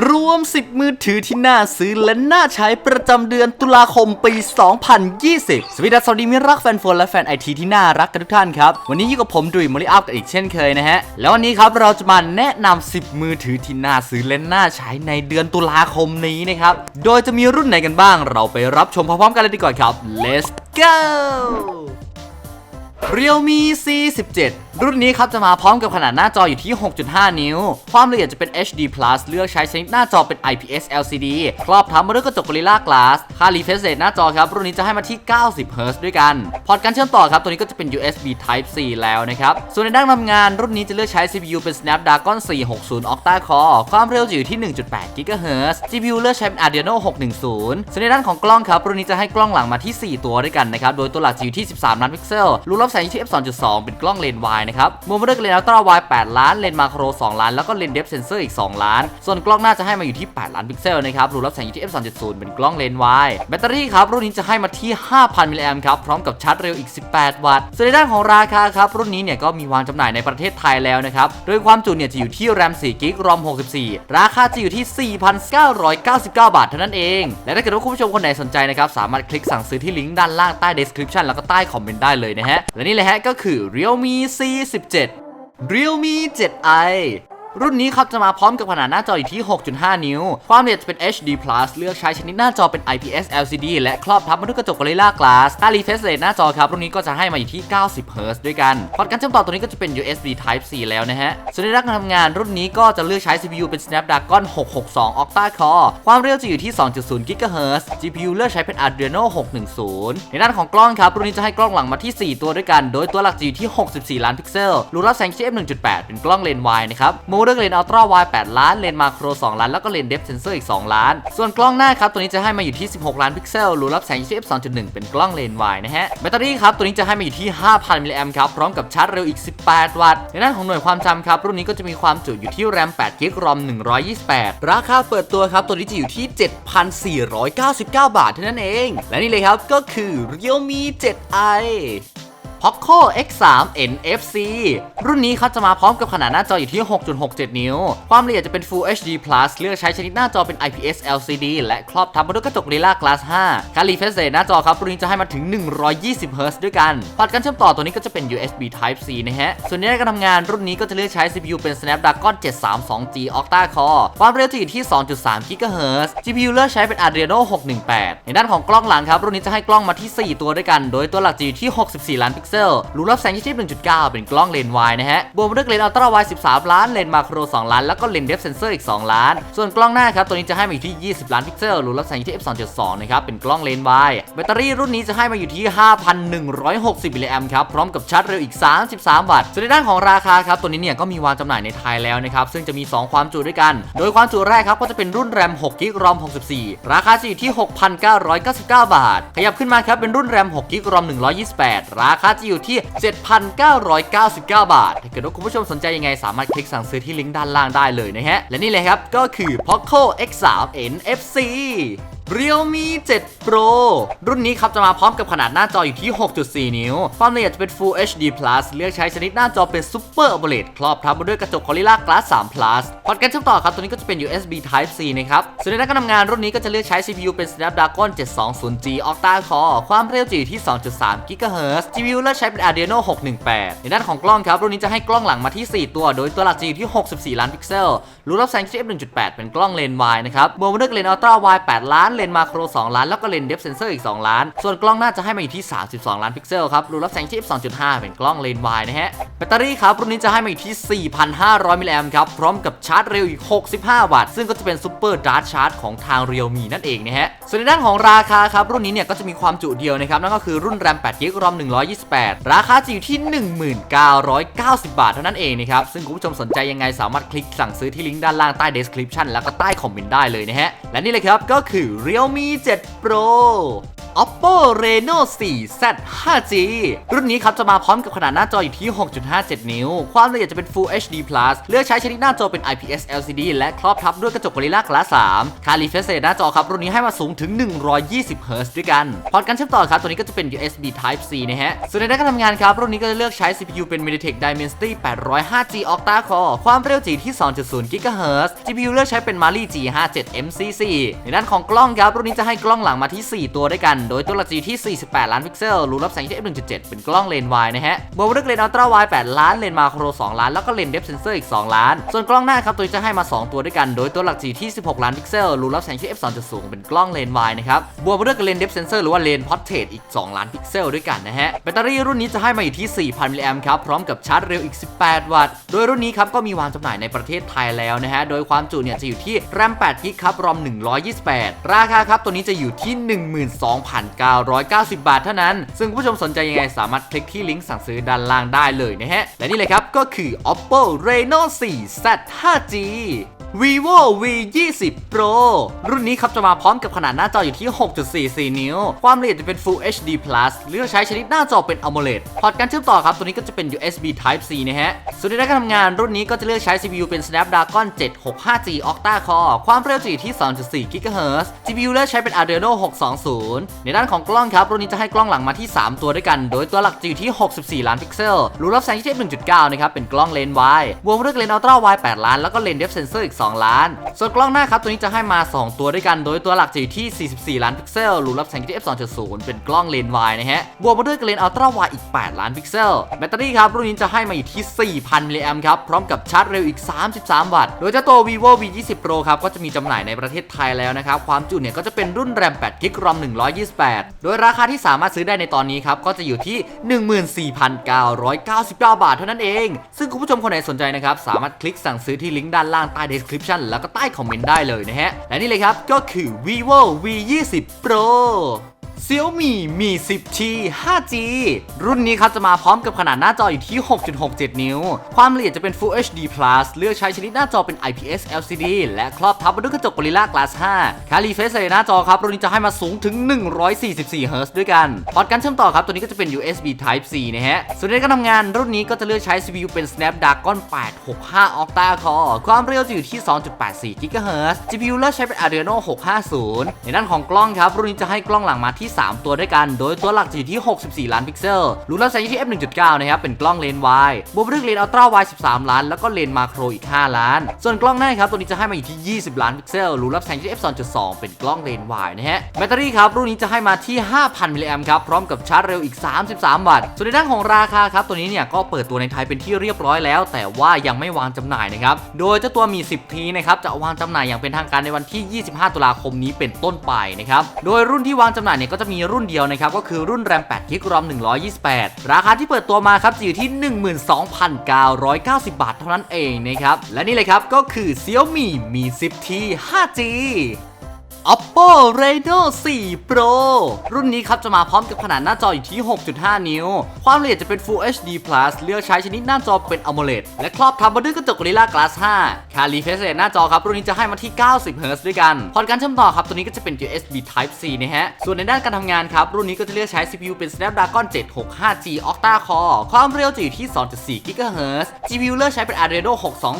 รวม 10 มือถือที่น่าซื้อและน่าใช้ประจำเดือนตุลาคมปี 2020 สวัสดีครับสวัสดีมิตรรักแฟนโฟนและแฟนไอทีที่น่ารักกันทุกท่านครับ วันนี้อยู่กับผมดุยมอลิอัพกันอีกเช่นเคยนะฮะ แล้ววันนี้ครับเราจะมาแนะนำ10 มือถือที่น่าซื้อและน่าใช้ในเดือนตุลาคมนี้นะครับ โดยจะมีรุ่นไหนกันบ้าง เราไปรับชมพร้อมๆกันเลยดีกว่าครับ let's go Realme C17 รุ่นนี้ครับจะมาพร้อมกับขนาดหน้าจออยู่ที่ 6.5 นิ้ว ความละเอียดจะเป็น HD Plus เลือกใช้ชนิดหน้าจอเป็น IPS LCD ครอบทับมาด้วยกระจก Gorilla Glass ค่า refresh rate หน้าจอครับ รุ่นนี้จะให้มาที่ 90 Hz ด้วยกัน พอร์ตการเชื่อมต่อครับ ตัวนี้ก็จะเป็น USB Type C แล้วนะครับ ส่วนในด้านทำงานรุ่นนี้จะเลือกใช้ CPU เป็น Snapdragon 460 Octa Core ความเร็วจะอยู่ที่ 1.8 GHz GPU เลือกใช้เป็น Adreno 610 ส่วนในด้านของกล้องครับ รุ่นนี้จะให้กล้องหลังมาที่ 4 ตัวด้วยกันนะครับ โดยตัวหลักจะอยู่ที่ 13 ล้านพิกเซลรูรับแสงอยู่ที่ f 2.2เป็นกล้องเลนส์วายนะครับมุมเลือกเลนส์อัลตร้าไวด์8ล้าน เลนส์มาโคร 2 ล้าน แล้วก็เลนส์เดฟเซนเซอร์อีก 2 ล้าน ส่วนกล้องหน้าจะให้มาอยู่ที่ 8 ล้านพิกเซลนะครับ รูรับแสงอยู่ที่ f 2.0เป็นกล้องเลนส์วายแบตเตอรี่ครับ รุ่นนี้จะให้มาที่ 5,000 มิลลิแอมป์ครับ พร้อมกับชาร์จเร็วอีก 18 วัตต์ ส่วนในด้านของราคาครับ รุ่นนี้เนี่ยก็มีวางจำหน่ายในประเทศไทยแล้วนะครับ โดยความจุเนี่ยจะอยู่ที่แรม4กิกรอม64 ราคาจะอยู่ที่ 4,999 บาทเท่านั้นเอง และถ้าเกิดว่าคุณผู้ชมคนไหนสนใจนะครับ สามารถคลิกสั่งซื้อที่ลิงก์ด้านล่างใต้ description แล้วก็ใต้คอมเมนต์ได้เลยนะฮะ และนี่เลยฮะก็คือ Realme C17 Realme 7i รุ่นนี้ครับจะมาพร้อมกับขนาดหน้าจออยู่ที่ 6.5 นิ้ว ความละเอียดจะเป็น HD Plus เลือกใช้ชนิดหน้าจอเป็น IPS LCD และครอบทับมาด้วยกระจก Gorilla Glass ค่า refresh rate หน้าจอครับ รุ่นนี้ก็จะให้มาอยู่ที่ 90 Hz ด้วยกันพอร์ตการเชื่อมต่อตัวนี้ก็จะเป็น USB Type C แล้วนะฮะ ส่วนในด้านการทำงานรุ่นนี้ก็จะเลือกใช้ CPU เป็น Snapdragon 662 Octa Core ความเร็วจะอยู่ที่ 2.0 GHz GPU เลือกใช้เป็น Adreno 610 ในด้านของกล้องครับรุ่นนี้จะให้กล้องหลังมาที่ 4 ตัวด้วยกัน โดยตัวหลักจะอยู่ที่ 64 ล้านพิกเซลรูรับแสง f 1.8 เป็นกล้องเลนส์วายนะครับโมเดลเลนอัลตร้าไวด์8ล้าน เลนมาโคร 2 ล้าน แล้วก็เลนเดฟเซนเซอร์อีก 2 ล้าน ส่วนกล้องหน้าครับ ตัวนี้จะให้มาอยู่ที่ 16 ล้านพิกเซล รูรับแสง f 2.1 เป็นกล้องเลนส์วายนะฮะ แบตเตอรี่ครับ ตัวนี้จะให้มาอยู่ที่ 5,000 มิลลิแอมป์ครับ พร้อมกับชาร์จเร็วอีก 18 วัตต์ ในด้านของหน่วยความจำครับ รุ่นนี้ก็จะมีความจุอยู่ที่แรม8กิกรอม128 ราคาเปิดตัวครับ ตัวนี้จะอยู่ที่ 7,499 บาทเท่านั้นเอง และนี่เลยครับก็คือ Realme 7i Poco X3 NFC รุ่นนี้เขาจะมาพร้อมกับขนาดหน้าจออยู่ที่ 6.67 นิ้ว ความละเอียดจะเป็น Full HD Plus เลือกใช้ชนิดหน้าจอเป็น IPS LCD และครอบทับมาด้วยกระจก Gorilla Glass 5ค่า refresh rate หน้าจอครับรุ่นนี้จะให้มาถึง 120 Hz ด้วยกันพอร์ตการเชื่อมต่อตัวนี้ก็จะเป็น USB Type C นะฮะ ส่วนในการทำงานรุ่นนี้ก็จะเลือกใช้ CPU เป็น Snapdragon 732G Octa Core ความเร็วจะอยู่ที่ 2.3 GHz GPU เลือกใช้เป็น Adreno 618 ในด้านของกล้องหลังครับรุ่นนี้จะให้กล้องมาที่ 4 ตัวด้วยกัน โดยตัวหลักจะอยู่ที่ 64 ล้านพิกเซลรูรับแสงที่1.9เป็นกล้องเลนส์วายนะฮะ บวกมาด้วยเลนส์อัลตร้าวด์13ล้าน เลนส์มาโคร2ล้าน แล้วก็เลนส์เดฟเซนเซอร์อีก2ล้าน ส่วนกล้องหน้าครับ ตัวนี้จะให้มาอยู่ที่20ล้านพิกเซลรูรับแสงที่ f 2.2นะครับ เป็นกล้องเลนส์วายแบตเตอรี่รุ่นนี้จะให้มาอยู่ที่5,160มิลลิแอมป์ครับ พร้อมกับชาร์จเร็วอีก33วัตต์ ส่วนในด้านของราคาครับ ตัวนี้เนี่ยก็มีวางจำหน่ายในไทยแล้วนะครับ ซึ่งจะมี 2 ความจุด้วยกัน โดยความจุแรกครับก็จะเป็นรุ่นแรม6กิกรอม64 ราคาจะอยู่ที่ 6,999 บาท ขยับขึ้นมาครับเป็นรุ่นแรม6กิกรอม128 ราคาจะอยู่ที่ 7,999 บาท ถ้าเกิดว่าคุณผู้ชมสนใจยังไง สามารถคลิกสั่งซื้อที่ลิงก์ด้านล่างได้เลยนะฮะ และนี่เลยครับ ก็คือ Poco X3 NFC Realme 7 Pro รุ่นนี้ครับจะมาพร้อมกับขนาดหน้าจออยู่ที่ 6.4 นิ้ว ความละเอียดจะเป็น Full HD Plus เลือกใช้ชนิดหน้าจอเป็น Super AMOLED ครอบทับมาด้วยกระจก Gorilla Glass 3 Plus พอร์ตการเชื่อมต่อครับตัวนี้ก็จะเป็น USB Type C นะครับส่วนในด้านการทำงานรุ่นนี้ก็จะเลือกใช้ CPU เป็น Snapdragon 720G Octa Core ความเร็วจะอยู่ที่ 2.3 GHz GPU เลือกใช้เป็น Adreno 618 ในด้านของกล้องครับ รุ่นนี้จะให้กล้องหลังมาที่ 4 ตัว โดยตัวหลักจะอยู่ที่ 64 ล้านพิกเซลรูรับแสงที่ f 1.8 เป็นกล้องเลนส์วายนะครับบวกมาด้วยเลนส์อัลตร้าวด์8ล้านเลนส์มาโคร 2 ล้าน แล้วก็เลนเดฟเซนเซอร์อีก 2 ล้าน ส่วนกล้องหน้าจะให้มาอยู่ที่ 32 ล้านพิกเซลครับ รูรับแสงที่ f 2.5 เป็นกล้องเลนวายนะฮะ แบตเตอรี่ครับ รุ่นนี้จะให้มาอยู่ที่ 4,500 มิลลิแอมป์ครับ พร้อมกับชาร์จเร็วอีก 65 วัตต์ ซึ่งก็จะเป็นซูเปอร์ดาร์ชาร์จของทาง Realme นั่นเองนะฮะ ส่วนในด้านของราคาครับ รุ่นนี้เนี่ยก็จะมีความจุเดียวนะครับ นั่นก็คือรุ่นแรม8 g b รอม128 ราคาจะอยู่ที่ 1990 บาทเท่านั้นเองนะครับ ซึ่งคุณผู้ชมสนใจยังไงสามารถคลิกสั่งซื้อที่ลิงก์ด้านล่างใต้ description แล้วก็ใต้คอมเมนต์ได้เลยนะฮะ และนี่เลยครับก็คือ Realme 7 Pro Oppo Reno 4 Z 5G รุ่นนี้ครับจะมาพร้อมกับขนาดหน้าจออยู่ที่ 6.57 นิ้ว ความละเอียดจะเป็น Full HD Plus เลือกใช้ชนิดหน้าจอเป็น IPS LCD และครอบทับด้วยกระจก Gorilla Glass 3 ค่า refresh rate หน้าจอครับ รุ่นนี้ให้มาสูงถึง 120 Hz ด้วยกัน พอร์ตการเชื่อมต่อครับ ตัวนี้ก็จะเป็น USB Type C นะฮะ ส่วนในด้านการทำงานครับ รุ่นนี้ก็จะเลือกใช้ CPU เป็น MediaTek Dimensity 805G Octa Core ความเร็วจีที่ 2.0 GHz GPU เลือกใช้เป็น Mali G57 MCC ในด้านของกล้องครับรุ่นนี้จะให้กล้องหลังมาที่ 4 ตัวด้วยกันโดยตัวหลักจีที่ 48 ล้านพิกเซล รูรับแสงที่ f1.7 เป็นกล้องเลนส์วายนะฮะ บวกด้วยเลนส์อัลตร้าวด์8ล้าน เลนส์มาโคร 2 ล้าน แล้วก็เลนส์เดฟเซนเซอร์อีก 2 ล้าน ส่วนกล้องหน้าครับตัวจะให้มา 2 ตัวด้วยกัน โดยตัวหลักจีที่ 16 ล้านพิกเซล รูรับแสงที่ f2.0 เป็นกล้องเลนส์วายนะครับ บวกด้วยกับเลนส์เดฟเซนเซอร์หรือว่าเลนส์พอร์เทรตอีก 2 ล้านพิกเซลด้วยกันนะฮะ แบตเตอรี่รุ่นนี้จะให้มาอยู่ที่ 4,000มิลลิแอมป์ครับ พร้อมกับชาร์จเร็วอีก 18 วัตต์ โดยรุ่นนี้ครับก็มีวางจำหน่ายในประเทศไทยแล้วนะฮะ โดยความจุเนี่ยจะอยู่ที่แรม8กิกครับรอม128 ราคาครับตัวนี้จะอยู่ที่ 12,000 1,990 บาทเท่านั้น ซึ่งผู้ชมสนใจยังไงสามารถคลิกที่ลิงก์สั่งซื้อด้านล่างได้เลยนะฮะ และนี่เลยครับก็คือ Oppo Reno 4 Z 5G vivo v 2 0 pro รุ่นนี้ครับจะมาพร้อมกับขนาดหน้าจออยู่ที่ 6.44 นิ้ว ความละเอียดจะเป็น Full HD Plus เลือกใช้ชนิดหน้าจอเป็น AMOLED พอร์ตการเชื่อมต่อครับ ตัวนี้ก็จะเป็น USB Type C นะฮะ ส่วนในด้านการทำงานรุ่นนี้ก็จะเลือกใช้ CPU เป็น Snapdragon 765G Octa Core ความเร็วจะอยู่ที่ 2.4 GHz GPU เลือกใช้เป็น Adreno 620 ในด้านของกล้องครับ รุ่นนี้จะให้กล้องหลังมาที่ 3 ตัวด้วยกัน โดยตัวหลักจะอยู่ที่ 64 ล้านพิกเซล รูรับแสงที่1.9 นะครับ เป็นกล้องเลนส์วายบวกด้วยเลนส์อัลตร้าวด์8ล้าน แล้วก็เลนส์เดฟเซนเซอร์อีก2 ล้าน ส่วนกล้องหน้าครับตัวนี้จะให้มา 2 ตัวด้วยกัน โดยตัวหลักจะอยู่ที่ 44 ล้านพิกเซลรูรับแสงที่ f2.0 เป็นกล้องเลนส์วายนะฮะ บวกมาด้วยกับเลนส์อัลตร้าวด์อีก 8 ล้านพิกเซล แบตเตอรี่ครับรุ่นนี้จะให้มาอยู่ที่ 4,000 มิลลิแอมป์ครับ พร้อมกับชาร์จเร็วอีก 33 วัตต์ โดยเจ้าตัว vivo v 2 0 pro ครับก็จะมีจำหน่ายในประเทศไทยแล้วนะครับ ความจุเนี่ยก็จะเป็นรุ่นแรม8กิกรอม128 โดยราคาที่สามารถซื้อได้ในตอนนี้ครับก็จะอยู่ที่ 14,999 บาทเท่านั้นเอง ซึ่งคุณผู้ชมคนไหนสนใจนะครับสามารถคลิกสั่งซื้อที่ลิงก์ด้านล่างใต้ description แล้วก็ใต้คอมเมนต์ได้เลยนะฮะ และนี่เลยครับ ก็คือ vivo v 2 0 pro Xiaomi Mi 10T 5G รุ่นนี้ครับจะมาพร้อมกับขนาดหน้าจออยู่ที่ 6.67 นิ้ว ความละเอียดจะเป็น Full HD Plus เลือกใช้ชนิดหน้าจอเป็น IPS LCD และครอบทับด้วยกระจก Gorilla Glass 5 ค่า refresh rate หน้าจอครับ รุ่นนี้จะให้มาสูงถึง 144 Hz ด้วยกัน พอร์ตการเชื่อมต่อครับ ตัวนี้ก็จะเป็น USB Type C นะฮะ ส่วนในการทำงานรุ่นนี้ก็จะเลือกใช้ CPU เป็น Snapdragon 865 Octa Core ความเร็วจะอยู่ที่ 2.84 GHz GPU เลือกใช้เป็น Adreno 650 ในด้านของกล้องครับรุ่นนี้จะให้กล้องหลังมาที่3 ตัวด้วยกัน โดยตัวหลักจะอยู่ที่ 64 ล้านพิกเซล รูรับแสงที่ f1.9 นะครับ เป็นกล้องเลนส์วายบวกด้วยเลนส์อัลตร้าวด์13 ล้าน แล้วก็เลนส์มาโครอีก 5 ล้าน ส่วนกล้องหน้าครับ ตัวนี้จะให้มาอยู่ที่ 20 ล้านพิกเซล รูรับแสงที่ f2.2 เป็นกล้องเลนส์วายนะฮะ แบตเตอรี่ครับ รุ่นนี้จะให้มาที่ 5,000 มิลลิแอมป์ครับ พร้อมกับชาร์จเร็วอีก 33 วัตต์ ส่วนในด้านของราคาครับ ตัวนี้เนี่ยก็เปิดตัวในไทยเป็นที่เรียบร้อยแล้ว แต่ว่ายังไม่วางจำหน่ายนะครับ โดยเจ้าตัวมี 10 ทีนะครับ จะวางจำหน่ายอย่างเป็นทางการในวันที่ 25 ตุลาคมนี้เป็นต้นไปนะครับ โดยรุ่นที่วางจำหน่ายเนี่ยก็จะมีรุ่นเดียวนะครับก็คือรุ่นแรม8กิกรอม128 ราคาที่เปิดตัวมาครับจะอยู่ที่ 12,990 บาทเท่านั้นเองนะครับและนี่เลยครับก็คือ Xiaomi Mi 10T 5G Oppo Reno 4 Pro รุ่นนี้ครับจะมาพร้อมกับขนาดหน้าจออยู่ที่ 6.5 นิ้ว ความละเอียดจะเป็น Full HD Plus เลือกใช้ชนิดหน้าจอเป็น AMOLED และครอบทับมาด้วยกระจก Gorilla Glass 5ค่า refresh rate หน้าจอครับ รุ่นนี้จะให้มาที่ 90 Hz ด้วยกันพอร์ตการเชื่อมต่อครับ ตัวนี้ก็จะเป็น USB Type C นะฮะ ส่วนในด้านการทำงานครับ รุ่นนี้ก็จะเลือกใช้ CPU เป็น Snapdragon 765G Octa Core ความเร็วจะอยู่ที่ 2.4 GHz GPU เลือกใช้เป็น Adreno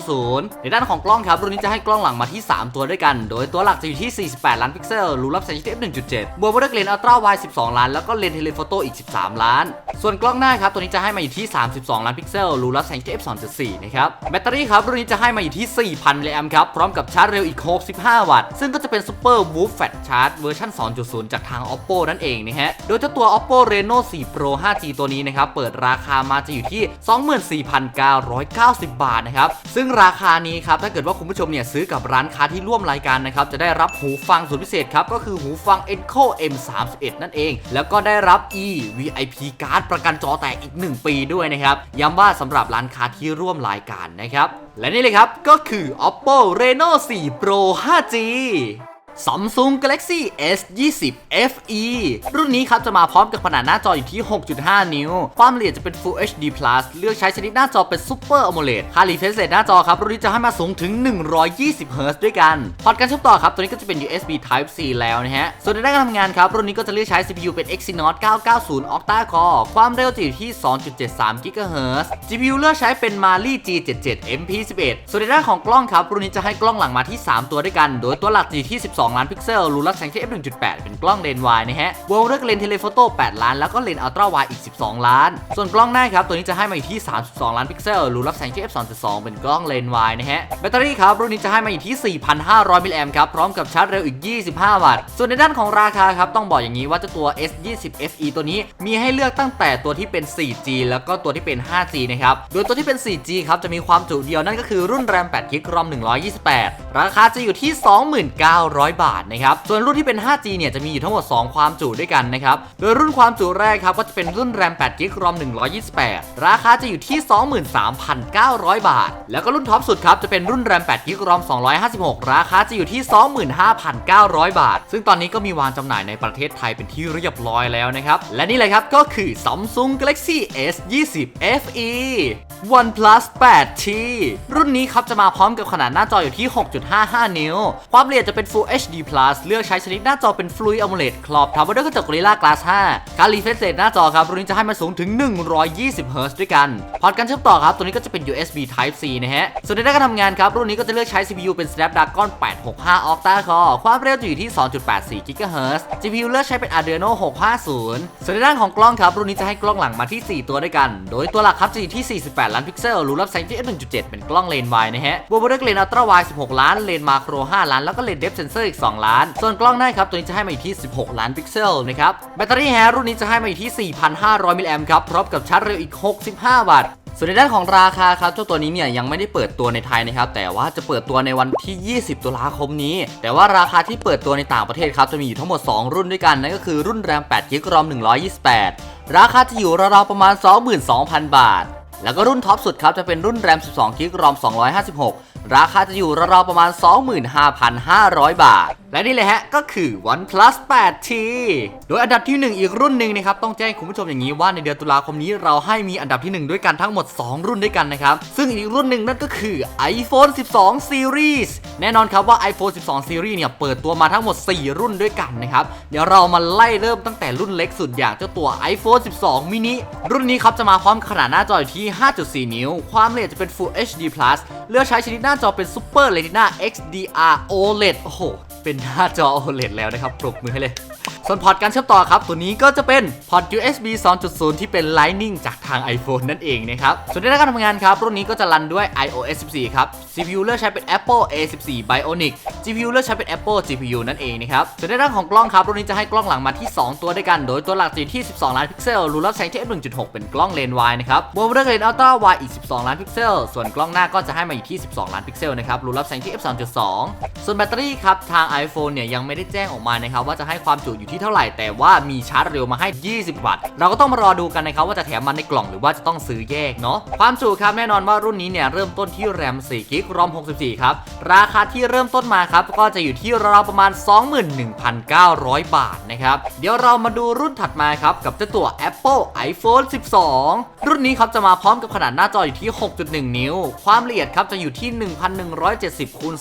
620 ในด้านของกล้องครับรุ่นนี้จะให้กล้องหลังมาที่ 3 ตัวด้วยกัน โดยตัวหลักจะอยู่ที่ 48 8 ล้านพิกเซล รูรับแสงที่ f1.7 บวกด้วยเลนส์อัลตร้าไวด์12 ล้าน แล้วก็เลนส์เทเลโฟโต้อีก 13 ล้าน ส่วนกล้องหน้าครับ ตัวนี้จะให้มาอยู่ที่ 32 ล้านพิกเซล รูรับแสงที่ f2.4 นะครับ แบตเตอรี่ครับ รุ่นนี้จะให้มาอยู่ที่ 4,000มิลลิแอมป์ครับ พร้อมกับชาร์จเร็วอีก 65 วัตต์ ซึ่งก็จะเป็น Super Whoop Fast Charge เวอร์ชัน2.0 จากทาง Oppo นั่นเองนะฮะ โดยเจ้าตัว Oppo Reno 4 Pro 5G ตัวนี้นะครับ เปิดราคามาจะอยู่ที่ 24,990 บาทนะครับ ซึ่งราคานี้ครับ ถ้าเกิดว่าคุณผู้ชมเนี่ยซื้อกับร้านค้าที่ร่วมรายการนะครับ จะได้รับหูฟังสุดพิเศษครับ ก็คือหูฟัง Echo M31 นั่นเอง แล้วก็ได้รับ e VIP card ประกันจอแตกอีก 1 ปีด้วยนะครับ ย้ำว่าสำหรับร้านค้าที่ร่วมรายการนะครับ และนี่เลยครับก็คือ Oppo Reno 4 Pro 5G Samsung Galaxy S20 FE รุ่นนี้ครับจะมาพร้อมกับขนาดหน้าจออยู่ที่ 6.5 นิ้ว ความละเอียดจะเป็น Full HD Plus เลือกใช้ชนิดหน้าจอเป็น Super AMOLED ค่า refresh rate หน้าจอครับ รุ่นนี้จะให้มาสูงถึง 120 Hz ด้วยกัน พอร์ตการเชื่อมต่อครับ ตัวนี้ก็จะเป็น USB Type C แล้วนะฮะ ส่วนในด้านการทำงานครับ รุ่นนี้ก็จะเลือกใช้ CPU เป็น Exynos 990 Octa Core ความเร็วจะอยู่ที่ 2.73 GHz GPU เลือกใช้เป็น Mali G77 MP11 ส่วนในด้านของกล้องครับรุ่นนี้จะให้กล้องหลังมาที่ 3 ตัวด้วยกัน โดยตัวหลักจะอยู่ที่ 12ล้านพิกเซลรูรับแสงที่ f1.8 เป็นกล้องเลนส์วายนะฮะวงเลือกเลนส์เทเลโฟโต้8ล้าน แล้วก็เลนส์อัลตร้าไวอีก 12 ล้าน ส่วนกล้องหน้าครับ ตัวนี้จะให้มาอยู่ที่ 32 ล้านพิกเซลรูรับแสงที่ f2.2 เป็นกล้องเลนส์วายนะฮะ แบตเตอรี่ครับ รุ่นนี้จะให้มาอยู่ที่ 4,500 มิลลิแอมป์ครับ พร้อมกับชาร์จเร็วอีก 25 วัตต์ ส่วนในด้านของราคาครับ ต้องบอกอย่างนี้ว่าเจ้าตัว S20 FE ตัวนี้มีให้เลือกตั้งแต่ตัวที่เป็น 4G แล้วก็ตัวที่เป็น 5G นะครับ โดยตัวที่เป็น 4G ครับจะมีความจุเดียวนั่นก็คือรุ่นแรม8 g b รอม128 ราคาจะอยู่ที่ 29,000บาทนะครับ ส่วนรุ่นที่เป็น 5G เนี่ยจะมีอยู่ทั้งหมด 2 ความจุด้วยกันนะครับ โดยรุ่นความจุแรกครับก็จะเป็นรุ่นแรม8 g b รอม128 ราคาจะอยู่ที่ 23,900 บาท แล้วก็รุ่นท็อปสุดครับจะเป็นรุ่นแรม8 g b รอม256 ราคาจะอยู่ที่ 25,900 บาท ซึ่งตอนนี้ก็มีวางจำหน่ายในประเทศไทยเป็นที่เรียบร้อยแล้วนะครับ และนี่เลยครับก็คือ Samsung Galaxy S20 FE OnePlus 8T รุ่นนี้ครับจะมาพร้อมกับขนาดหน้าจออยู่ที่ 6.55 นิ้ว ความละเอียดจะเป็น Full HD Plus เลือกใช้ชนิดหน้าจอเป็น Fluid AMOLED ครอบทับไว้ด้วยกระจก Gorilla Glass 5 การ refresh rate หน้าจอครับ รุ่นนี้จะให้มาสูงถึง 120 Hz ด้วยกัน พอร์ตการเชื่อมต่อครับ ตัวนี้ก็จะเป็น USB Type C นะฮะ ส่วนในด้านการทำงานครับ รุ่นนี้ก็จะเลือกใช้ CPU เป็น Snapdragon 865 Octa Core ความเร็วจะอยู่ที่ 2.84 GHz GPU เลือกใช้เป็น Adreno 650 ส่วนในด้านของกล้องครับรุ่นนี้จะให้กล้องหลังมาที่ 4 ตัวด้วยกัน โดยตัวหลักครับจะอยู่ที่ 48 ล้านพิกเซลรูรับแสงที่ f1.7 เป็นกล้องเลนส์วายนะฮะบวกด้วยเลนส์อัลตร้าไว16 ล้านเลนส์มาโคร 5 ล้านแล้วก็เลนส์เดฟเซนเซอร์อีก 2 ล้าน ส่วนกล้องหน้าครับตัวนี้จะให้มาอยู่ที่ 16 ล้านพิกเซลนะครับแบตเตอรี่แฮรุ่นนี้จะให้มาอยู่ที่ 4,500 มิลลิแอมป์ครับพร้อมกับชาร์จเร็วอีก 65 วัตต์ส่วนในด้านของราคาครับเจ้าตัวนี้เนี่ยยังไม่ได้เปิดตัวในไทยนะครับแต่ว่าจะเปิดตัวในวันที่ 20 ตุลาคมนี้ แต่ว่าราคาที่เปิดตัวในต่างประเทศครับจะมีอยู่ทั้งหมด 2 รุ่นด้วยกันนั่นก็คือรุ่นแรม8 g b รอม128 ราคาจะอยู่ราวๆประมาณ 22,000 บาท แล้วก็รุ่นท็อปสุดครับจะเป็นรุ่นแรม12 g b รอม256 ราคาจะอยู่ราวๆประมาณ 25,500 บาท และนี่เลยฮะ ก็คือ OnePlus 8T โดยอันดับที่ 1 อีกรุ่นหนึ่งนะครับ ต้องแจ้งคุณผู้ชมอย่างนี้ว่าในเดือนตุลาคมนี้เราให้มีอันดับที่ 1 ด้วยกันทั้งหมด 2 รุ่นด้วยกันนะครับ ซึ่งอีกรุ่นหนึ่งนั่นก็คือ iPhone 12 Series แน่นอนครับว่า iPhone 12 Series เนี่ยเปิดตัวมาทั้งหมด 4 รุ่นด้วยกันนะครับ เดี๋ยวเรามาไล่เริ่มตั้งแต่รุ่นเล็กสุดอย่างเจ้าตัว iPhone 12 mini รุ่นนี้ครับจะมาพร้อมขนาดหน้าจออยู่ที่ 5.4 นิ้ว ความละเอียดจะเป็น Full HD Plus เลือกใช้ชนิดหน้าาจอเป็น Super Retina XDR OLED โอ้โห เป็นหน้าจอ OLED แล้วนะครับปรบมือให้เลย ส่วนพอร์ตการเชื่อมต่อครับ ตัวนี้ก็จะเป็นพอร์ต USB 2.0 ที่เป็น Lightning จากทาง iPhone นั่นเองนะครับส่วนในด้านการทำงานครับ รุ่นนี้ก็จะรันด้วย iOS 14 ครับ CPU เลือกใช้เป็น Apple A14 Bionic GPU เลือกใช้เป็น Apple GPU นั่นเองนะครับส่วนในด้านของกล้องครับ รุ่นนี้จะให้กล้องหลังมาที่ 2 ตัวด้วยกัน โดยตัวหลักจะอยู่ที่ 12 ล้านพิกเซลรูรับแสงที่ f1.6 เป็นกล้องเลนส์วายนะครับบวกด้วยเลนส์อัลตร้าไวอีก 12 ล้านพิกเซล ส่วนกล้องหน้าก็จะให้มาอยู่ที่ 12 ล้านพิกเซลนะครับรูรับแสงที่ f2.2 ส่วนแบตเตอรี่ครับทาง iPhone เนี่ยยังไม่ได้แจ้งออกมานะครับว่าจะให้ความจุอยู่ที่เท่าไหร่แต่ว่ามีชาร์จเร็วมาให้ 20 วัตต์ เราก็ต้องมารอดูกันนะครับว่าจะแถมมันในกล่องหรือว่าจะต้องซื้อแยกเนาะความจุครับแน่นอนว่ารุ่นนี้เนี่ยเริ่มต้นที่แรม4กิกรอม64 ครับราคาที่เริ่มต้นมาครับก็จะอยู่ที่ราวประมาณ 21,900 บาทนะครับเดี๋ยวเรามาดูรุ่นถัดมาครับกับเจ้าตัว Apple iPhone 12 รุ่นนี้ครับจะมาพร้อมกับขนาดหน้าจออยู่ที่ 6.1 นิ้ว ความละเอียดครับจะอยู่ที่ 1,170คูณ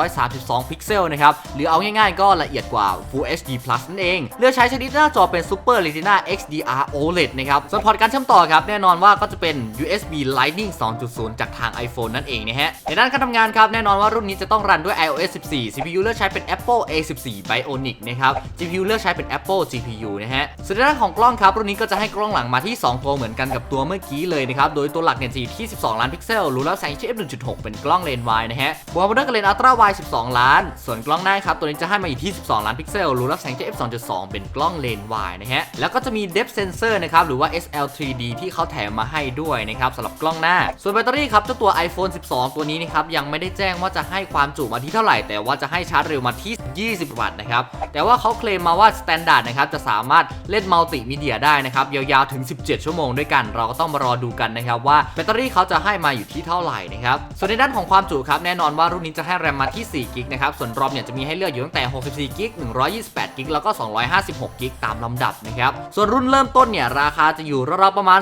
2,532 พิกเซลนะครับหรือเอาง่ายๆก็ละเอียดกว่า Full HD Plus นั่นเอง เลือกใช้ชนิดหน้าจอเป็น Super Retina XDR OLED นะครับส่วนพอร์ตการเชื่อมต่อครับ แน่นอนว่าก็จะเป็น USB Lightning 2.0 จากทาง iPhone นั่นเองนะฮะ ในด้านการทำงานครับ แน่นอนว่ารุ่นนี้จะต้องรันด้วย iOS 14 CPU เลือกใช้เป็น Apple A14 Bionic นะครับ GPU เลือกใช้เป็น Apple GPU นะฮะ ส่วนในด้านของกล้องครับ รุ่นนี้ก็จะให้กล้องหลังมาที่ 2 ตัวเหมือนกันกับตัวเมื่อกี้เลยนะครับ โดยตัวหลักเนี่ยจะอยู่ที่ 12 ล้านพิกเซล รูรับแสง HF 1.6 เป็นกล้องเลนส์วายนะฮะบวกมาด้วยกับเลนส์อัลตร้าไว12 ล้าน ส่วนกล้องหน้าครับตัวนี้จะให้มาอยู่ที่ 12 ล้านพิกเซล รูรับแสง HF 2.2 เป็นกล้องเลนส์วายนะฮะ แล้วก็จะมี depth sensor นะครับ หรือว่า SL3D ที่เขาแถมมาให้ด้วยนะครับสำหรับกล้องหน้า ส่วนแบตเตอรี่ครับเจ้าตัว iPhone 12 ตัวนี้นะครับ ยังไม่ได้แจ้งว่าจะให้ความจุมาที่เท่าไหร่ แต่ว่าจะให้ชาร์จเร็วมาที่ 20 วัตต์นะครับ แต่ว่าเขาเคลมมาว่า standard นะครับจะสามารถเล่นมัลติมีเดียได้นะครับยาวๆถึง 17 ชั่วโมงด้วยกัน เราก็ต้องมารอดูกันนะครับว่าแบตเตอรี่เขาจะให้มาอยู่ที่เท่าไหร่นะครับส่วนในด้านของความจุครับแน่นอนว่ารุ่นนี้จะให้แรมมาที่4กิกนะครับส่วนรอมเนี่ยจะมีให้เลือกอยู่ตั้งแต่64กิก128กิกแล้วก็256 กิกตามลำดับนะครับ ส่วนรุ่นเริ่มต้นเนี่ยราคาจะอยู่ราวๆประมาณ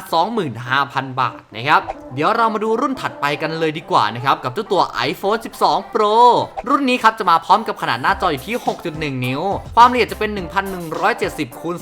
25,000 บาทนะครับ เดี๋ยวเรามาดูรุ่นถัดไปกันเลยดีกว่านะครับกับเจ้าตัว iPhone 12 Pro รุ่นนี้ครับจะมาพร้อมกับขนาดหน้าจออยู่ที่ 6.1 นิ้ว ความละเอียดจะเป็น 1170คูณ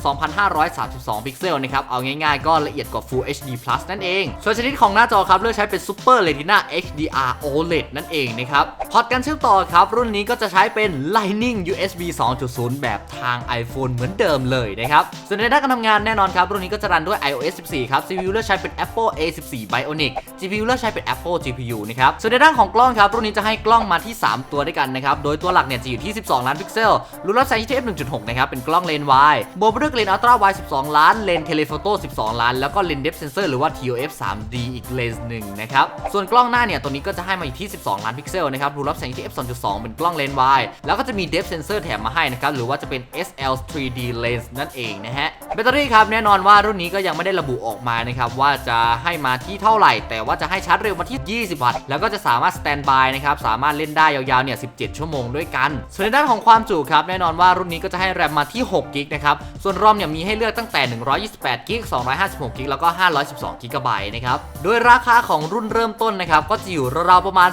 2532 พิกเซลนะครับ เอาง่ายๆ ก็ละเอียดกว่า Full HD Plus นั่นเอง ส่วนชนิดของหน้าจอครับเลือกใช้เป็น Super Retina HDR OLED นั่นเองนะครับ พอร์ตการเชื่อมต่อครับ รุ่นนี้ก็จะใช้เป็น Lightning USB 2.0 แบบทาง i iPhone เหมือนเดิมเลยนะครับ ส่วนในด้านการทำงานแน่นอนครับรุ่นนี้ก็จะรันด้วย iOS 14 ครับ CPU เลือกใช้เป็น Apple A14 Bionic GPU เลือกใช้เป็น Apple GPU นะครับ ส่วนในด้านของกล้องครับรุ่นนี้จะให้กล้องมาที่ 3 ตัวด้วยกันนะครับ โดยตัวหลักเนี่ยจะอยู่ที่ 12 ล้านพิกเซล รูรับแสงที่ f 1.6 นะครับ เป็นกล้องเลนส์วายบวกไปด้วยเลนส์อัลตร้าไว12 ล้าน เลนส์เทเลโฟโต้12 ล้าน แล้วก็เลนส์เดฟเซนเซอร์หรือว่า TOF 3D อีกเลนส์หนึ่งนะครับ ส่วนกล้องหน้าเนี่ยตัวนี้ก็จะให้มาอยู่ที่ 12 ล้านพิกเซลนะครับ รูรับแสงที่ f 2.2 เป็นกล้องเลนส์วายแล้วก็จะมี depth sensor แถมมาให้นะครับ หรือว่าจะเป็น SL 3D lens นั่นเองนะฮะแบตเตอรี่ครับแน่นอนว่ารุ่นนี้ก็ยังไม่ได้ระบุออกมานะครับว่าจะให้มาที่เท่าไหร่ แต่ว่าจะให้ชาร์จเร็วมาที่ 20 วัตต์แล้วก็จะสามารถสแตนบายนะครับสามารถเล่นได้ยาวๆเนี่ย 17 ชั่วโมงด้วยกัน ส่วนในด้านของความจุครับแน่นอนว่ารุ่นนี้ก็จะให้แรมมาที่6กิกนะครับส่วนรอมเนี่ยมีให้เลือกตั้งแต่ 128กิก256กิกแล้วก็ 512กิกะไบต์นะครับโดยราคาของรุ่นเริ่มต้นนะครับก็จะอยู่ราวๆประมาณ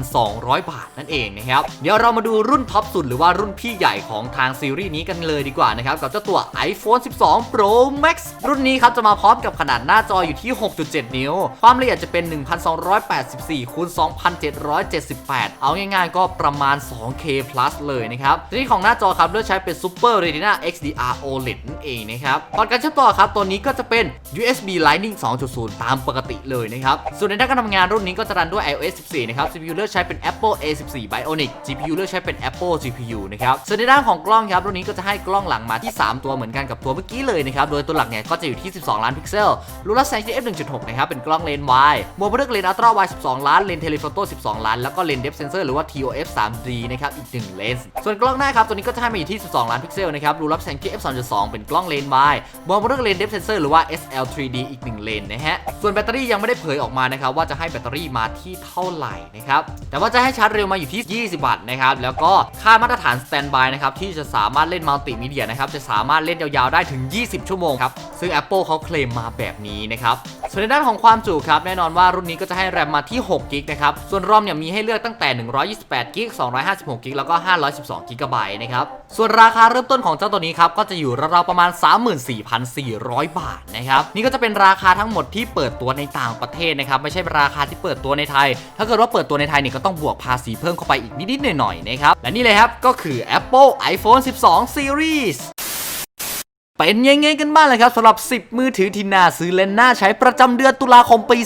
31,200 บาทนั่นเองนะครับเดี๋ยวเรามาดูรุ่นท็อปสุดหรือว่ารุ่นพี่ใหญ่ของทางซีรีส์นี้กันเลยดีกว่านะครับกับเจ้าตัว iPhone 12 Pro Max รุ่นนี้ครับจะมาพร้อมกับขนาดหน้าจออยู่ที่ 6.7 นิ้ว ความละเอียดจะเป็น 1284คูณ2778 เอาง่ายๆ ก็ประมาณ 2K plus เลยนะครับชนิดของหน้าจอครับเลือกใช้เป็น Super Retina XDR OLED นั่นเองนะครับพอร์ตการเชื่อมต่อครับตัวนี้ก็จะเป็น USB Lightning 2.0 ตามปกติเลยนะครับส่วนในด้านการทำงานรุ่นนี้ก็จะรันด้วย iOS 14 นะครับ CPU เลือกใช้เป็น Apple A14 Bionic GPU เลือกใช้เป็น Apple GPU นะครับส่วนในด้านของกล้องครับรุ่นนี้ก็จะให้กล้องหลังมาที่ 3 ตัวเหมือนกันกับตัวเมื่อกี้เลยนะครับโดยตัวหลักเนี่ยก็จะอยู่ที่ 12 ล้านพิกเซลรูรับแสงที่ f 1.6นะครับเป็นกล้องเลนส์วายบวกไปด้วยเลนส์อัลตร้าไว12 ล้านเลนส์เทเลโฟโต้ 12 ล้าน แล้วก็เลนส์เดฟเซนเซอร์หรือว่า TOF 3D นะครับอีก1เลนส์ส่วนกล้องหน้าครับตัวนี้ก็จะให้มาอยู่ที่ 12 ล้านพิกเซลนะครับรูรับแสงที่ f 2.2เป็นกล้องเลนส์วายบวกไปด้วยเลนส์เดฟเซนเซอร์หรือว่า SL 3D อีก1เลนส์นะฮะส่วนแบตเตอรี่ยังไม่ได้เผยออกมานะครับว่าจะให้แบตเตอรี่มาที่เท่าไหร่นะครับแต่ว่าจะให้ชาร์จเร็วมาอยู่ที่ 20 วัตต์นะครับแล้วก็ค่ามาตรฐานสแตนบายนะครับที่จะสาามารถเล่นมัลติมีเดียนะครับจะสามารถเล่นยาวๆได้ถึง 20 ชั่วโมงครับซึ่ง Apple เขาเคลมมาแบบนี้นะครับส่วนในด้านของความจุครับแน่นอนว่ารุ่นนี้ก็จะให้แรมมาที่6กิกนะครับส่วนรอมเนี่ยมีให้เลือกตั้งแต่ 128กิก256กิกแล้วก็512กิกะไบต์นะครับส่วนราคาเริ่มต้นของเจ้าตัวนี้ครับก็จะอยู่ราวๆประมาณ 34,400 บาทนะครับนี่ก็จะเป็นราคาทั้งหมดที่เปิดตัวในต่างประเทศนะครับไม่ใช่ราคาที่เปิดตัวในไทย ถ้าเกิดว่าเปิดตัวในไทยเนี่ยก็ต้องบวกภาษีเพิ่มเข้าไปอีกนิดๆหน่อยๆนะครับและนี่เลยครับก็คือ Apple iPhone 12 Series เป็นยังไงกันบ้างเลยครับสำหรับ 10 มือถือที่น่าซื้อและน่าใช้ประจำเดือนตุลาคมปี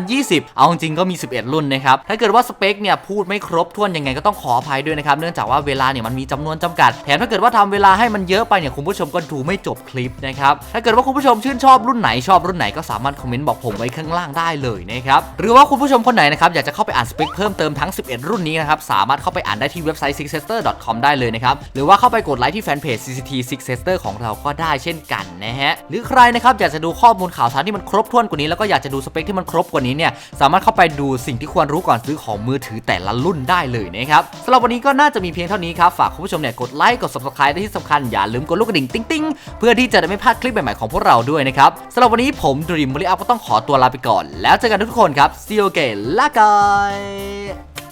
2020 เอาจริงก็มี 11 รุ่นนะครับ ถ้าเกิดว่าสเปคเนี่ยพูดไม่ครบถ้วนยังไงก็ต้องขออภัยด้วยนะครับ เนื่องจากว่าเวลาเนี่ยมันมีจำนวนจำกัด แถมถ้าเกิดว่าทำเวลาให้มันเยอะไปเนี่ยคุณผู้ชมก็ดูไม่จบคลิปนะครับ ถ้าเกิดว่าคุณผู้ชมชื่นชอบรุ่นไหนชอบรุ่นไหนก็สามารถคอมเมนต์บอกผมไว้ข้างล่างได้เลยนะครับ หรือว่าคุณผู้ชมคนไหนนะครับอยากจะเข้าไปอ่านสเปคเพิ่มเติมทั้ง 11 รุ่นนี้นะครับสามารถเข้าไปอ่านได้ที่เว็บไซต์ sixester.com ได้เลยนะครับ หรือว่าเข้าไปกดไลค์ที่แฟนเพจ CCT sixester ของเราก็ได้เช่นกันนะฮะหรือใครนะครับอยากจะดูข้อมูลข่าวสารที่มันครบถ้วนกว่านี้แล้วก็อยากจะดูสเปคที่มันครบกว่านี้เนี่ยสามารถเข้าไปดูสิ่งที่ควรรู้ก่อนซื้อของมือถือแต่ละรุ่นได้เลยนะครับสำหรับวันนี้ก็น่าจะมีเพียงเท่านี้ครับฝากคุณผู้ชมเนี่ยกดไลค์กด subscribe และที่สำคัญอย่าลืมกดลูกกระดิ่งติ๊งๆ เพื่อที่จะได้ไม่พลาดคลิปใหม่ๆของพวกเราด้วยนะครับสำหรับวันนี้ผมดรีมบริอัพก็ต้องขอตัวลาไปก่อน แล้วเจอกันทุกคนครับ see you again ลาก่อย